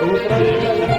哦。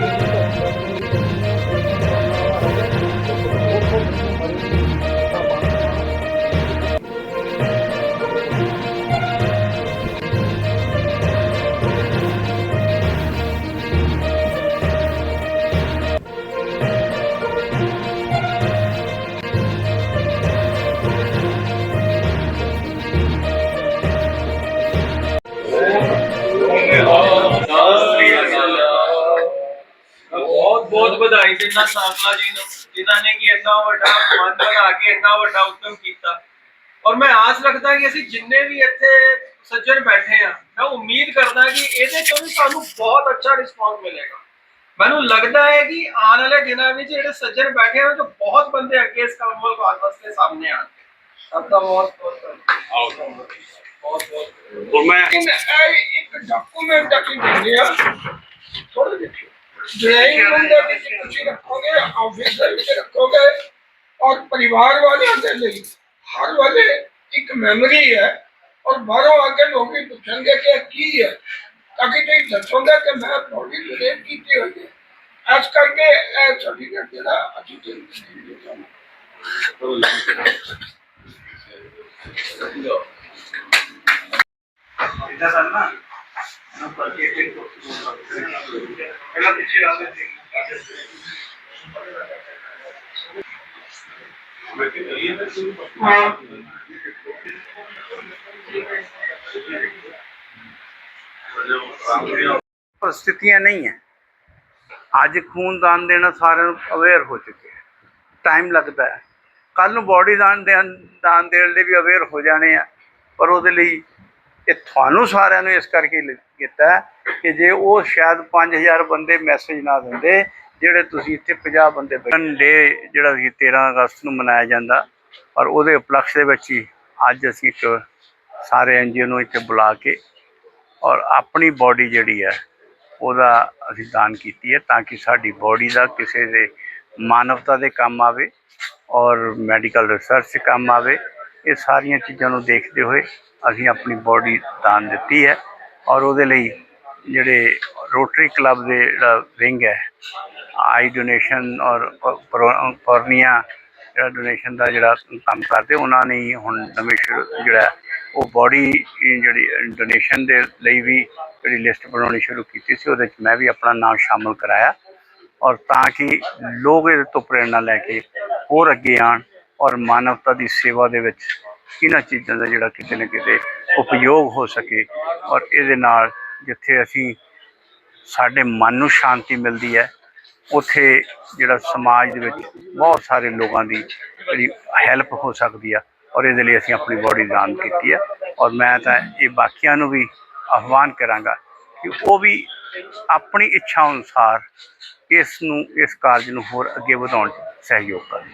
ਬਹੁਤ ਵਧਾਈ ਦਿੰਦਾ ਸਾਫਲਾ ਜੀ ਨੂੰ ਜਿਨ੍ਹਾਂ ਨੇ ਕਿ ਇੰਨਾ ਵੱਡਾ ਮਨ ਬਣਾ ਕੇ ਇੰਨਾ ਵੱਡਾ ਉਦਮ ਕੀਤਾ। ਔਰ ਮੈਂ ਆਸ ਰੱਖਦਾ ਕਿ ਅਸੀਂ ਜਿੰਨੇ ਵੀ ਇੱਥੇ ਸੱਜਣ ਬੈਠੇ ਆ ਮੈਂ ਉਮੀਦ ਕਰਦਾ ਕਿ ਇਹਦੇ ਤੋਂ ਵੀ ਸਾਨੂੰ ਬਹੁਤ ਅੱਛਾ ਰਿਸਪੌਂਸ ਮਿਲੇਗਾ। ਮੈਨੂੰ ਲੱਗਦਾ ਹੈ ਕਿ ਆਉਣ ਵਾਲੇ ਦਿਨਾਂ ਵਿੱਚ ਜਿਹੜੇ ਸੱਜਣ ਬੈਠੇ ਹਨ ਤਾਂ ਬਹੁਤ ਬੰਦੇ ਅੱਗੇ ਇਸ ਕੰਮ ਵੱਲ ਵਾਸਤੇ ਸਾਹਮਣੇ ਆਣਗੇ ਸਭ ਦਾ ਬਹੁਤ ਬਹੁਤ। ਬਹੁਤ ਬਹੁਤ ਮੈਂ ਇੱਕ ਡਾਕੂਮੈਂਟ ਆ ਕਿ ਦਿੰਦੇ ਆ। ਥੋੜਾ ਦੇਖਿਓ। ਡਰਾਈਵ ਰੂਮ ਦੇ ਵਿੱਚ ਤੁਸੀਂ ਰੱਖੋਗੇ ਆਫਿਸ ਦੇ ਵਿੱਚ ਰੱਖੋਗੇ ਔਰ ਪਰਿਵਾਰ ਵਾਲਿਆਂ ਦੇ ਲਈ ਹਰ ਵੇਲੇ ਇੱਕ ਮੈਮਰੀ ਹੈ ਔਰ ਬਾਹਰੋਂ ਆ ਕੇ ਲੋਕ ਵੀ ਪੁੱਛਣਗੇ ਕਿ ਇਹ ਕੀ ਹੈ ਤਾਂ ਕਿ ਤੁਸੀਂ ਦੱਸੋਗੇ ਕਿ ਮੈਂ ਤੁਹਾਡੀ ਡਰਾਈਵ ਕੀਤੀ ਹੋਈ ਹੈ ਇਸ ਕਰਕੇ ਇਹ ਸਰਟੀਫਿਕੇਟ ਜਿਹੜਾ परिस्थितियां नहीं है ਅੱਜ ਖੂਨਦਾਨ ਦੇਣਾ ਸਾਰਿਆਂ ਨੂੰ ਅਵੇਅਰ ਹੋ ਚੁੱਕੇ ਹੈ ਟਾਈਮ ਲੱਗਦਾ ਹੈ ਕੱਲ ਨੂੰ ਬਾਡੀ ਦਾਨ ਦੇਣ ਦਾਨ ਦੇਣ ਲਈ ਵੀ ਅਵੇਅਰ ਹੋ ਜਾਣੇ ਆ ਪਰ ਉਹਦੇ ਲਈ ਇਹ ਤੁਹਾਨੂੰ ਸਾਰਿਆਂ ਨੂੰ ਇਸ ਕਰਕੇ ਕੀਤਾ ਕਿ ਜੇ ਉਹ ਸ਼ਾਇਦ 5000 ਬੰਦੇ ਮੈਸੇਜ ਨਾ ਦਿੰਦੇ, ਜਿਹੜੇ ਤੁਸੀਂ ਇੱਥੇ 50 ਬੰਦੇ ਬੈਠਣ ਡੇ ਜਿਹੜਾ ਕਿ 13 ਅਗਸਤ ਨੂੰ ਮਨਾਇਆ ਜਾਂਦਾ, ਔਰ ਉਹਦੇ ਉਪਲਕਸ਼ ਦੇ ਵਿੱਚ ਹੀ ਅੱਜ ਅਸੀਂ ਇੱਕ ਸਾਰੇ ਐਨਜੀਓ ਨੂੰ ਇੱਥੇ ਬੁਲਾ ਕੇ ਔਰ ਆਪਣੀ ਬਾਡੀ ਜਿਹੜੀ ਹੈ, ਉਹਦਾ ਅਸੀਂ ਦਾਨ ਕੀਤੀ ਹੈ ਤਾਂ ਕਿ ਸਾਡੀ ਬਾਡੀ ਦਾ ਕਿਸੇ ਦੇ ਮਾਨਵਤਾ ਦੇ ਕੰਮ ਆਵੇ ਔਰ ਮੈਡੀਕਲ ਰਿਸਰਚ 'ਚ ਕੰਮ ਆਵੇ। ਇਹ ਸਾਰੀਆਂ ਚੀਜ਼ਾਂ ਨੂੰ ਦੇਖਦੇ ਹੋਏ ਅਸੀਂ ਆਪਣੀ ਬਾਡੀ ਦਾਨ ਦਿੱਤੀ ਹੈ ਔਰ ਉਹਦੇ ਲਈ ਜਿਹੜੇ ਰੋਟਰੀ ਕਲੱਬ ਦੇ ਜਿਹੜਾ ਵਿੰਗ ਹੈ ਆਈ ਡੋਨੇਸ਼ਨ ਔਰ ਕੋਰਨੀਆ ਜਿਹੜਾ ਡੋਨੇਸ਼ਨ ਦਾ ਜਿਹੜਾ ਕੰਮ ਕਰਦੇ, ਉਹਨਾਂ ਨੇ ਹੀ ਹੁਣ ਨਵੇਂ ਸ਼ੁਰੂ ਜਿਹੜਾ ਉਹ ਬਾਡੀ ਜਿਹੜੀ ਡੋਨੇਸ਼ਨ ਦੇ ਲਈ ਵੀ ਜਿਹੜੀ ਲਿਸਟ ਬਣਾਉਣੀ ਸ਼ੁਰੂ ਕੀਤੀ ਸੀ, ਉਹਦੇ ਵਿੱਚ ਮੈਂ ਵੀ ਆਪਣਾ ਨਾਮ ਸ਼ਾਮਲ ਕਰਾਇਆ ਔਰ ਤਾਂ ਕਿ ਲੋਕ ਇਹਦੇ ਤੋਂ ਪ੍ਰੇਰਣਾ ਲੈ ਕੇ ਹੋਰ ਅੱਗੇ ਆਣ ਔਰ ਮਾਨਵਤਾ ਦੀ ਸੇਵਾ ਦੇ ਵਿੱਚ ਇਹਨਾਂ ਚੀਜ਼ਾਂ ਦਾ ਜਿਹੜਾ ਕਿਤੇ ਨਾ ਕਿਤੇ ਉਪਯੋਗ ਹੋ ਸਕੇ ਔਰ ਇਹਦੇ ਨਾਲ ਜਿੱਥੇ ਅਸੀਂ ਸਾਡੇ ਮਨ ਨੂੰ ਸ਼ਾਂਤੀ ਮਿਲਦੀ ਹੈ, ਉੱਥੇ ਜਿਹੜਾ ਸਮਾਜ ਦੇ ਵਿੱਚ ਬਹੁਤ ਸਾਰੇ ਲੋਕਾਂ ਦੀ ਜਿਹੜੀ ਹੈਲਪ ਹੋ ਸਕਦੀ ਆ ਔਰ ਇਹਦੇ ਲਈ ਅਸੀਂ ਆਪਣੀ ਬੋਡੀ ਦਾਨ ਕੀਤੀ ਹੈ ਔਰ ਮੈਂ ਤਾਂ ਇਹ ਬਾਕੀਆਂ ਨੂੰ ਵੀ ਆਹਵਾਨ ਕਰਾਂਗਾ ਕਿ ਉਹ ਵੀ ਆਪਣੀ ਇੱਛਾ ਅਨੁਸਾਰ ਇਸ ਨੂੰ, ਇਸ ਕਾਰਜ ਨੂੰ ਹੋਰ ਅੱਗੇ ਵਧਾਉਣ 'ਚ ਸਹਿਯੋਗ ਕਰਨ।